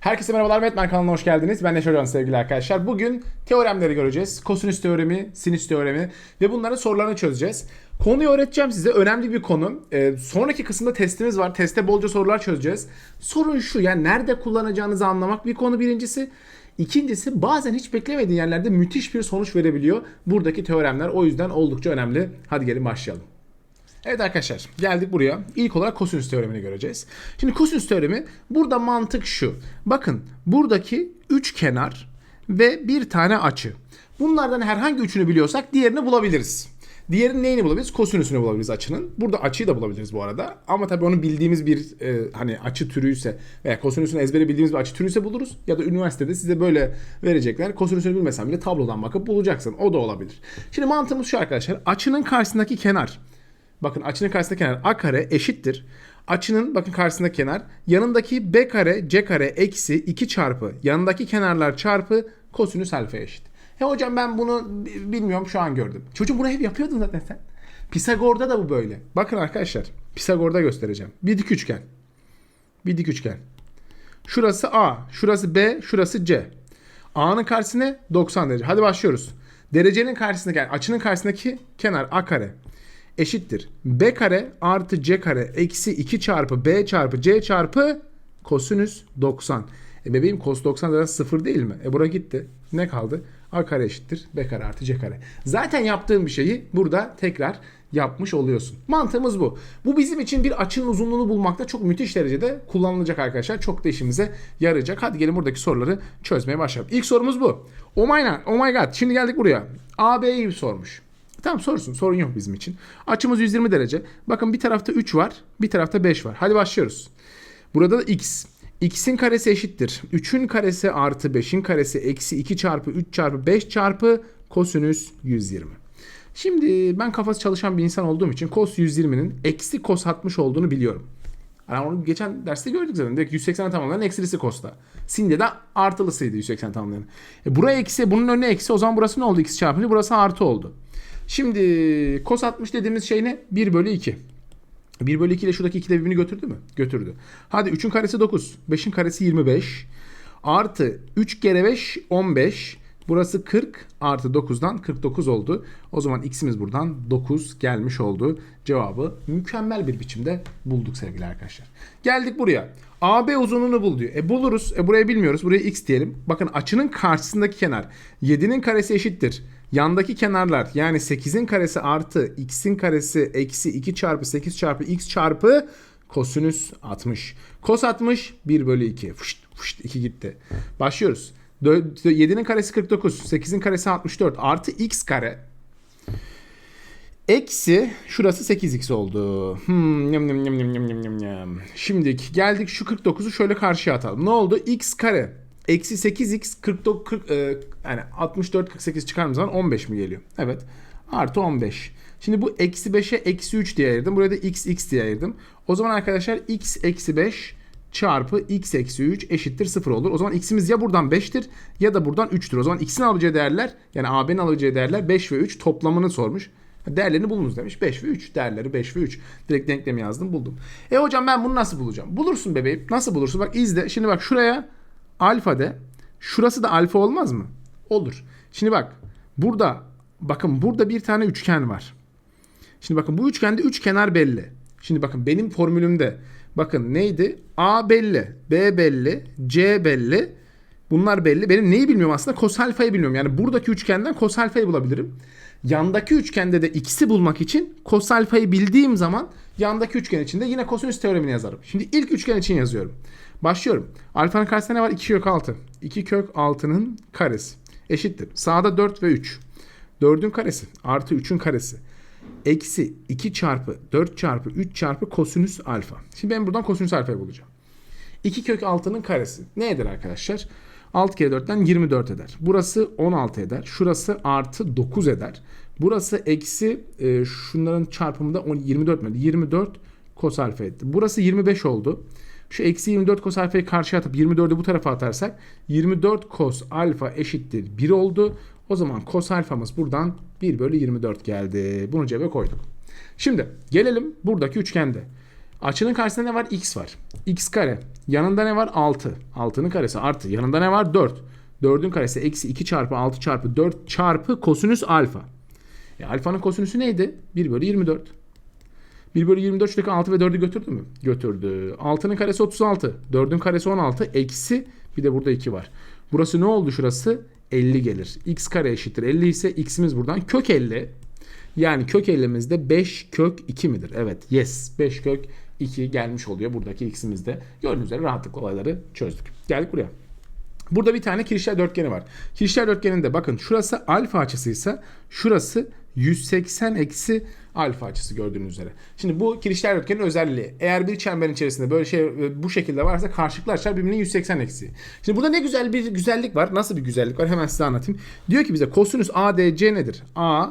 Herkese merhabalar, Metmen kanalına hoş geldiniz. Ben Neşe Hocam sevgili arkadaşlar. Bugün teoremleri göreceğiz. Kosinüs teoremi, sinüs teoremi ve bunların sorularını çözeceğiz. Konuyu öğreteceğim size. Önemli bir konu. Ee, sonraki kısımda testimiz var. Teste bolca sorular çözeceğiz. Sorun şu, yani nerede kullanacağınızı anlamak bir konu birincisi. İkincisi bazen hiç beklemediğin yerlerde müthiş bir sonuç verebiliyor. Buradaki teoremler o yüzden oldukça önemli. Hadi gelin başlayalım. Evet arkadaşlar geldik buraya. İlk olarak kosinüs teoremini göreceğiz. Şimdi kosinüs teoremi burada mantık şu. Bakın buradaki üç kenar ve bir tane açı. Bunlardan herhangi üçünü biliyorsak diğerini bulabiliriz. Diğerinin neyini bulabiliriz? Kosinüsünü bulabiliriz açının. Burada açıyı da bulabiliriz bu arada. Ama tabii onu bildiğimiz bir e, hani açı türüyse veya kosinüsünü ezbere bildiğimiz bir açı türüyse buluruz. Ya da üniversitede size böyle verecekler. Kosinüsünü bilmesen bile tablodan bakıp bulacaksın. O da olabilir. Şimdi mantığımız şu arkadaşlar. Açının karşısındaki kenar Bakın açının karşısındaki kenar a kare eşittir. Açının bakın karşısındaki kenar yanındaki b kare c kare eksi 2 çarpı yanındaki kenarlar çarpı kosinüs alfa eşit. He hocam ben bunu bi- bilmiyorum şu an gördüm. Çocuğum bunu hep yapıyordun zaten sen. Pisagor'da da bu böyle. Bakın arkadaşlar Pisagor'da göstereceğim. Bir dik üçgen. Bir dik üçgen. Şurası A, şurası B, şurası C. A'nın karşısına 90 derece. Hadi başlıyoruz. Derecenin karşısındaki yani açının karşısındaki kenar A kare eşittir. B kare artı C kare eksi 2 çarpı B çarpı C çarpı kosinüs 90. E bebeğim cos 90 zaten 0 değil mi? E bura gitti. Ne kaldı? A kare eşittir. B kare artı C kare. Zaten yaptığın bir şeyi burada tekrar yapmış oluyorsun. Mantığımız bu. Bu bizim için bir açının uzunluğunu bulmakta çok müthiş derecede kullanılacak arkadaşlar. Çok da işimize yarayacak. Hadi gelin buradaki soruları çözmeye başlayalım. İlk sorumuz bu. Oh my, oh my god. Şimdi geldik buraya. AB'yi sormuş. Tamam sorsun. Sorun yok bizim için. Açımız 120 derece. Bakın bir tarafta 3 var. Bir tarafta 5 var. Hadi başlıyoruz. Burada da x. x'in karesi eşittir. 3'ün karesi artı 5'in karesi eksi 2 çarpı 3 çarpı 5 çarpı kosinüs 120. Şimdi ben kafası çalışan bir insan olduğum için cos 120'nin eksi cos 60 olduğunu biliyorum. Yani onu geçen derste gördük zaten. Direkt 180 tamamlayan eksilisi kosta. Sinde de artılısıydı 180 tamamlayan. E buraya eksi, bunun önüne eksi. O zaman burası ne oldu? X çarpınca burası artı oldu. Şimdi cos 60 dediğimiz şey ne? 1 bölü 2. 1 bölü 2 ile şuradaki 2 de birbirini götürdü mü? Götürdü. Hadi 3'ün karesi 9. 5'in karesi 25. Artı 3 kere 5 15. Burası 40 artı 9'dan 49 oldu. O zaman x'imiz buradan 9 gelmiş oldu. Cevabı mükemmel bir biçimde bulduk sevgili arkadaşlar. Geldik buraya. AB uzunluğunu bul diyor. E buluruz. E burayı bilmiyoruz. Buraya x diyelim. Bakın açının karşısındaki kenar 7'nin karesi eşittir. Yandaki kenarlar yani 8'in karesi artı x'in karesi eksi 2 çarpı 8 çarpı x çarpı kosinüs 60. Kos 60 1 bölü 2. Fışt, fışt 2 gitti. Başlıyoruz. 7'nin karesi 49. 8'in karesi 64. Artı x kare. Eksi şurası 8x oldu. Hmm, yam, yam, yam, yam, yam, yam. Şimdi geldik şu 49'u şöyle karşıya atalım. Ne oldu? x kare Eksi 8x 49 40, e, yani 64 48 çıkardığım zaman 15 mi geliyor? Evet. Artı 15. Şimdi bu eksi 5'e eksi 3 diye ayırdım. Buraya da x x diye ayırdım. O zaman arkadaşlar x eksi 5 çarpı x eksi 3 eşittir 0 olur. O zaman x'imiz ya buradan 5'tir ya da buradan 3'tür. O zaman x'in alacağı değerler yani AB'nin alacağı değerler 5 ve 3 toplamını sormuş. Değerlerini bulunuz demiş. 5 ve 3. Değerleri 5 ve 3. Direkt denklemi yazdım buldum. E hocam ben bunu nasıl bulacağım? Bulursun bebeğim. Nasıl bulursun? Bak izle. Şimdi bak şuraya alfa de. Şurası da alfa olmaz mı? Olur. Şimdi bak burada bakın burada bir tane üçgen var. Şimdi bakın bu üçgende üç kenar belli. Şimdi bakın benim formülümde bakın neydi? A belli, B belli, C belli. Bunlar belli. Benim neyi bilmiyorum aslında? Kos alfayı bilmiyorum. Yani buradaki üçgenden kos alfayı bulabilirim. Yandaki üçgende de x'i bulmak için kos alfayı bildiğim zaman yandaki üçgen için de yine kosinüs teoremini yazarım. Şimdi ilk üçgen için yazıyorum. Başlıyorum. Alfanın karşısında ne var? 2 kök 6. 2 kök 6'nın karesi. Eşittir. Sağda 4 ve 3. 4'ün karesi artı 3'ün karesi. Eksi 2 çarpı 4 çarpı 3 çarpı kosinüs alfa. Şimdi ben buradan kosinüs alfayı bulacağım. 2 kök 6'nın karesi. Ne eder arkadaşlar? 6 kere 4'ten 24 eder. Burası 16 eder. Şurası artı 9 eder. Burası eksi e, şunların çarpımında 10, 24 mi? 24 kos alfa etti. Burası 25 oldu. Şu eksi 24 kos alfayı karşıya atıp 24'ü bu tarafa atarsak 24 kos alfa eşittir 1 oldu. O zaman kos alfamız buradan 1 bölü 24 geldi. Bunu cebe koyduk. Şimdi gelelim buradaki üçgende. Açının karşısında ne var? X var. X kare. Yanında ne var? 6. 6'nın karesi artı. Yanında ne var? 4. 4'ün karesi eksi 2 çarpı 6 çarpı 4 çarpı kosinüs alfa. E, alfanın kosinüsü neydi? 1 bölü 24. 1 bölü 24 şuradaki 6 ve 4'ü götürdü mü? Götürdü. 6'nın karesi 36. 4'ün karesi 16. Eksi bir de burada 2 var. Burası ne oldu şurası? 50 gelir. x kare eşittir 50 ise x'imiz buradan kök 50. Yani kök 50'mizde 5 kök 2 midir? Evet. Yes. 5 kök 2 gelmiş oluyor buradaki x'imizde. Gördüğünüz üzere rahatlıkla olayları çözdük. Geldik buraya. Burada bir tane kirişler dörtgeni var. Kirişler dörtgeninde bakın şurası alfa açısıysa şurası 180 eksi alfa açısı gördüğünüz üzere. Şimdi bu kirişler dörtgenin özelliği. Eğer bir çemberin içerisinde böyle şey bu şekilde varsa karşılıklı açılar birbirinin 180 eksi. Şimdi burada ne güzel bir güzellik var. Nasıl bir güzellik var? Hemen size anlatayım. Diyor ki bize kosinüs ADC nedir? A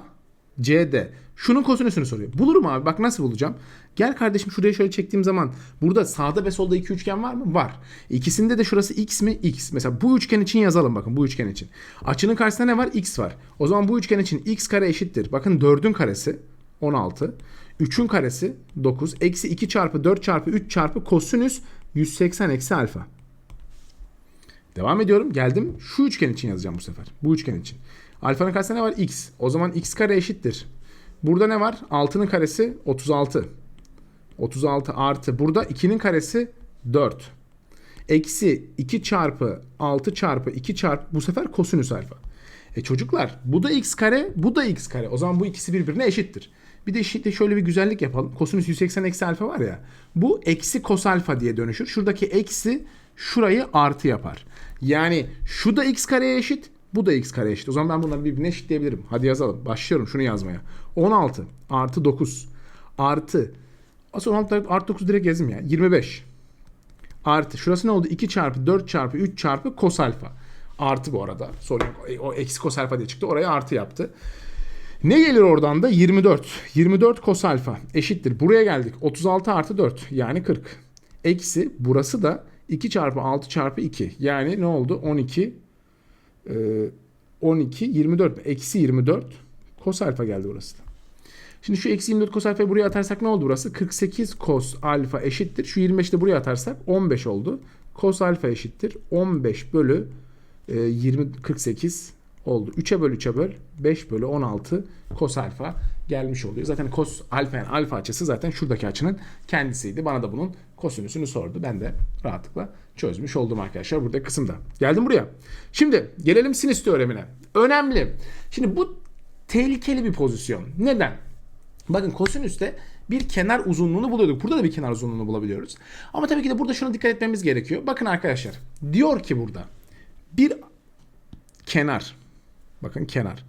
CD. Şunun kosinüsünü soruyor. Bulurum abi. Bak nasıl bulacağım? Gel kardeşim şuraya şöyle çektiğim zaman burada sağda ve solda iki üçgen var mı? Var. İkisinde de şurası x mi? X. Mesela bu üçgen için yazalım bakın bu üçgen için. Açının karşısında ne var? X var. O zaman bu üçgen için x kare eşittir. Bakın 4'ün karesi 16. 3'ün karesi 9. Eksi 2 çarpı 4 çarpı 3 çarpı kosinüs 180 eksi alfa. Devam ediyorum. Geldim. Şu üçgen için yazacağım bu sefer. Bu üçgen için. Alfanın karşısında ne var? X. O zaman x kare eşittir. Burada ne var? 6'nın karesi 36. 36 artı. Burada 2'nin karesi 4. Eksi 2 çarpı 6 çarpı 2 çarpı bu sefer kosinüs alfa. E çocuklar bu da x kare bu da x kare. O zaman bu ikisi birbirine eşittir. Bir de işte şöyle bir güzellik yapalım. Kosinüs 180 eksi alfa var ya. Bu eksi kos alfa diye dönüşür. Şuradaki eksi şurayı artı yapar. Yani şu da x kareye eşit. Bu da x kare eşit. O zaman ben bunları birbirine eşitleyebilirim. Hadi yazalım. Başlıyorum şunu yazmaya. 16 artı 9 artı Aslında 16 artı 9 direkt yazayım ya. 25 artı şurası ne oldu? 2 çarpı 4 çarpı 3 çarpı kos alfa. Artı bu arada. Sorun yok. O eksi kos alfa diye çıktı. Oraya artı yaptı. Ne gelir oradan da? 24. 24 kos alfa eşittir. Buraya geldik. 36 artı 4 yani 40. Eksi burası da 2 çarpı 6 çarpı 2. Yani ne oldu? 12 12 24 eksi 24 kos alfa geldi burası da. Şimdi şu eksi 24 kos alfayı buraya atarsak ne oldu burası? 48 kos alfa eşittir. Şu 25'i de buraya atarsak 15 oldu. Kos alfa eşittir. 15 bölü e, 20 48 oldu. 3'e böl 3'e böl 5 bölü 16 kos alfa gelmiş oluyor. Zaten kos alfa yani alfa açısı zaten şuradaki açının kendisiydi. Bana da bunun kosinüsünü sordu. Ben de rahatlıkla çözmüş oldum arkadaşlar burada kısımda. Geldim buraya. Şimdi gelelim sinüs teoremine. Önemli. Şimdi bu tehlikeli bir pozisyon. Neden? Bakın kosinüste bir kenar uzunluğunu buluyorduk. Burada da bir kenar uzunluğunu bulabiliyoruz. Ama tabii ki de burada şuna dikkat etmemiz gerekiyor. Bakın arkadaşlar. Diyor ki burada bir kenar bakın kenar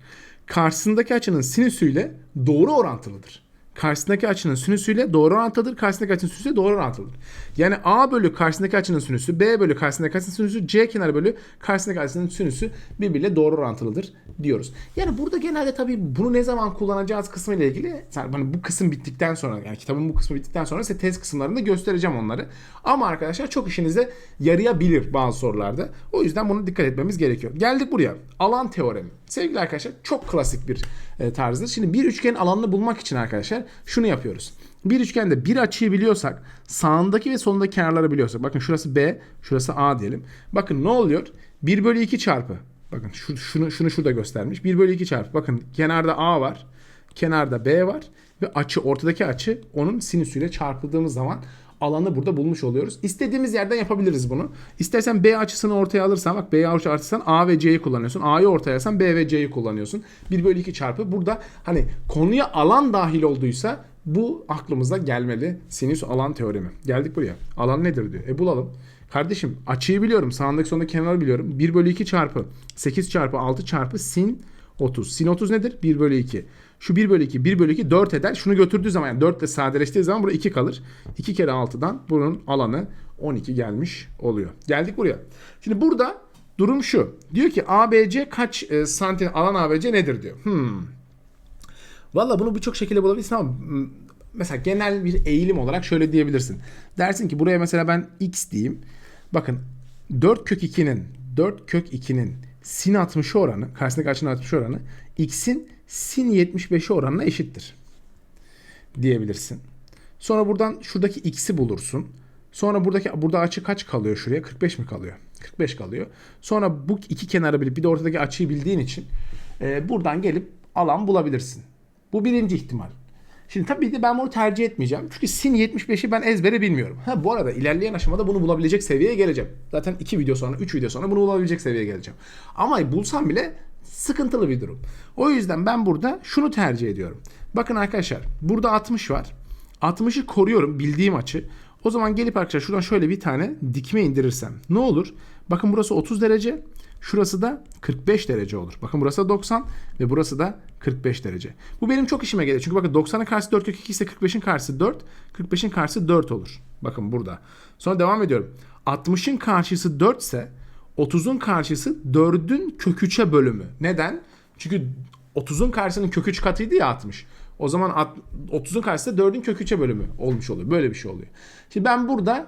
karşısındaki açının sinüsüyle doğru orantılıdır. Karşısındaki açının sinüsüyle doğru orantılıdır. Karşısındaki açının sinüsüyle doğru orantılıdır. Yani A bölü karşısındaki açının sinüsü, B bölü karşısındaki açının sinüsü, C kenarı bölü karşısındaki açının sinüsü birbiriyle doğru orantılıdır diyoruz. Yani burada genelde tabii bunu ne zaman kullanacağız kısmı ile ilgili yani bu kısım bittikten sonra yani kitabın bu kısmı bittikten sonra size test kısımlarında göstereceğim onları. Ama arkadaşlar çok işinize yarayabilir bazı sorularda. O yüzden bunu dikkat etmemiz gerekiyor. Geldik buraya. Alan teoremi. Sevgili arkadaşlar çok klasik bir e, tarzdır. Şimdi bir üçgenin alanını bulmak için arkadaşlar şunu yapıyoruz. Bir üçgende bir açıyı biliyorsak sağındaki ve solundaki kenarları biliyorsak bakın şurası B şurası A diyelim. Bakın ne oluyor? 1 bölü 2 çarpı bakın şu, şunu, şunu şurada göstermiş. 1 bölü 2 çarpı bakın kenarda A var kenarda B var ve açı ortadaki açı onun sinüsüyle çarpıldığımız zaman alanı burada bulmuş oluyoruz. İstediğimiz yerden yapabiliriz bunu. İstersen B açısını ortaya alırsan bak B açısından A ve C'yi kullanıyorsun. A'yı ortaya alırsan B ve C'yi kullanıyorsun. 1 bölü 2 çarpı. Burada hani konuya alan dahil olduysa bu aklımıza gelmeli. Sinüs alan teoremi. Geldik buraya. Alan nedir diyor. E bulalım. Kardeşim açıyı biliyorum. Sağındaki sondaki kenarı biliyorum. 1 bölü 2 çarpı 8 çarpı 6 çarpı sin 30. Sin 30 nedir? 1 bölü 2. Şu 1 bölü 2, 1 bölü 2 4 eder. Şunu götürdüğü zaman yani 4 ile sadeleştiği zaman burada 2 kalır. 2 kere 6'dan bunun alanı 12 gelmiş oluyor. Geldik buraya. Şimdi burada durum şu. Diyor ki ABC kaç e, santim alan ABC nedir diyor. Hmm. Valla bunu birçok şekilde bulabilirsin ama mesela genel bir eğilim olarak şöyle diyebilirsin. Dersin ki buraya mesela ben x diyeyim. Bakın 4 kök 2'nin 4 kök 2'nin sin 60 oranı, karşısındaki açının 60 oranı x'in sin 75'i oranına eşittir. Diyebilirsin. Sonra buradan şuradaki x'i bulursun. Sonra buradaki burada açı kaç kalıyor şuraya? 45 mi kalıyor? 45 kalıyor. Sonra bu iki kenarı bilip bir de ortadaki açıyı bildiğin için e, buradan gelip alan bulabilirsin. Bu birinci ihtimal. Şimdi tabii ki ben bunu tercih etmeyeceğim. Çünkü sin 75'i ben ezbere bilmiyorum. Ha bu arada ilerleyen aşamada bunu bulabilecek seviyeye geleceğim. Zaten 2 video sonra, 3 video sonra bunu bulabilecek seviyeye geleceğim. Ama bulsam bile sıkıntılı bir durum. O yüzden ben burada şunu tercih ediyorum. Bakın arkadaşlar burada 60 var. 60'ı koruyorum bildiğim açı. O zaman gelip arkadaşlar şuradan şöyle bir tane dikme indirirsem ne olur? Bakın burası 30 derece. Şurası da 45 derece olur. Bakın burası da 90 ve burası da 45 derece. Bu benim çok işime geliyor. Çünkü bakın 90'ın karşısı 4 kök 2 ise 45'in karşısı 4. 45'in karşısı 4 olur. Bakın burada. Sonra devam ediyorum. 60'ın karşısı 4 ise 30'un karşısı 4'ün kök 3'e bölümü. Neden? Çünkü 30'un karşısının kök 3 katıydı ya 60. O zaman at- 30'un karşısı da 4'ün kök 3'e bölümü olmuş oluyor. Böyle bir şey oluyor. Şimdi ben burada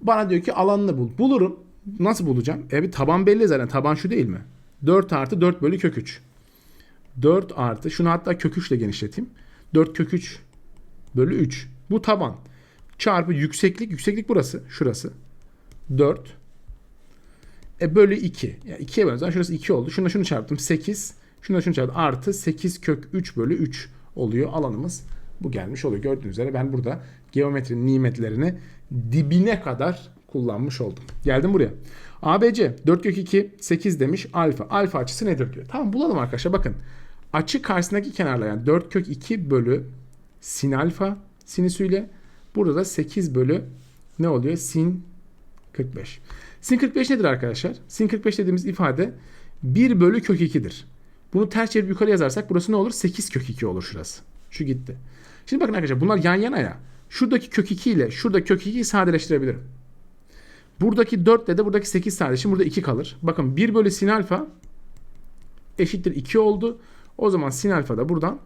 bana diyor ki alanını bul. Bulurum. Nasıl bulacağım? E bir taban belli zaten. Taban şu değil mi? 4 artı 4 bölü kök 3. 4 artı şunu hatta kök 3 ile genişleteyim. 4 kök 3 bölü 3. Bu taban. Çarpı yükseklik. Yükseklik burası. Şurası. 4. E bölü 2. Yani 2'ye bölü. Zaten şurası 2 oldu. Şuna şunu çarptım. 8. Şuna şunu çarptım. Artı 8 kök 3 bölü 3 oluyor. Alanımız bu gelmiş oluyor. Gördüğünüz üzere ben burada geometrinin nimetlerini dibine kadar kullanmış oldum. Geldim buraya. ABC 4 kök 2 8 demiş alfa. Alfa açısı nedir diyor. Tamam bulalım arkadaşlar bakın. Açı karşısındaki kenarla yani 4 kök 2 bölü sin alfa sinüsüyle burada da 8 bölü ne oluyor? Sin 45. Sin 45 nedir arkadaşlar? Sin 45 dediğimiz ifade 1 bölü kök 2'dir. Bunu ters çevirip yukarı yazarsak burası ne olur? 8 kök 2 olur şurası. Şu gitti. Şimdi bakın arkadaşlar bunlar yan yana ya. Şuradaki kök 2 ile şuradaki kök 2'yi sadeleştirebilirim. Buradaki 4 ile de buradaki 8 sadeleşim. Burada 2 kalır. Bakın 1 bölü sin alfa eşittir 2 oldu. O zaman sin alfa da buradan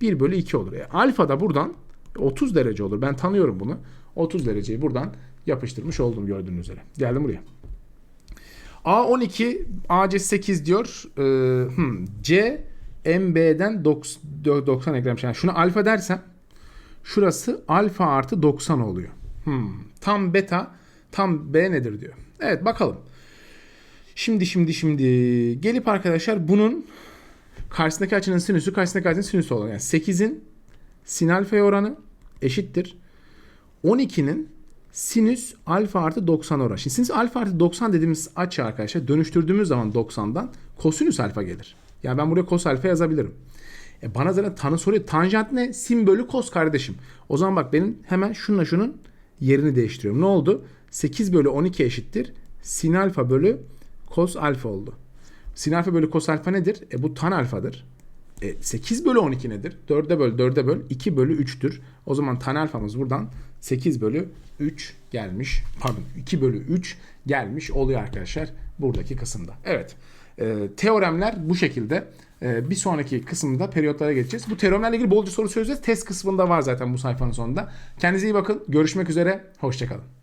1 bölü 2 olur. E, alfa da buradan 30 derece olur. Ben tanıyorum bunu. 30 dereceyi buradan yapıştırmış oldum gördüğünüz üzere. Geldim buraya. A12 AC 8 diyor. Ee, hmm, C MB'den 90, 90 eklemiş. Yani şunu alfa dersem şurası alfa artı 90 oluyor. Hmm, tam beta tam B nedir diyor. Evet bakalım. Şimdi şimdi şimdi gelip arkadaşlar bunun karşısındaki açının sinüsü karşısındaki açının sinüsü olan yani 8'in sin alfaya oranı eşittir. 12'nin sinüs alfa artı 90 oranı. Şimdi sinüs alfa artı 90 dediğimiz açı arkadaşlar dönüştürdüğümüz zaman 90'dan kosinüs alfa gelir. Yani ben buraya kos alfa yazabilirim. E bana zaten tanı soruyor. Tanjant ne? Sin bölü kos kardeşim. O zaman bak benim hemen şununla şunun yerini değiştiriyorum. Ne oldu? 8 bölü 12 eşittir. Sin alfa bölü kos alfa oldu. Sin alfa bölü kos alfa nedir? E bu tan alfadır. E, 8 bölü 12 nedir? 4'e böl 4'e böl 2 bölü 3'tür. O zaman tan alfamız buradan 8 bölü 3 gelmiş. Pardon 2 bölü 3 gelmiş oluyor arkadaşlar buradaki kısımda. Evet e, teoremler bu şekilde. E, bir sonraki kısımda periyotlara geçeceğiz. Bu teoremlerle ilgili bolca soru çözeceğiz. Test kısmında var zaten bu sayfanın sonunda. Kendinize iyi bakın. Görüşmek üzere. Hoşçakalın.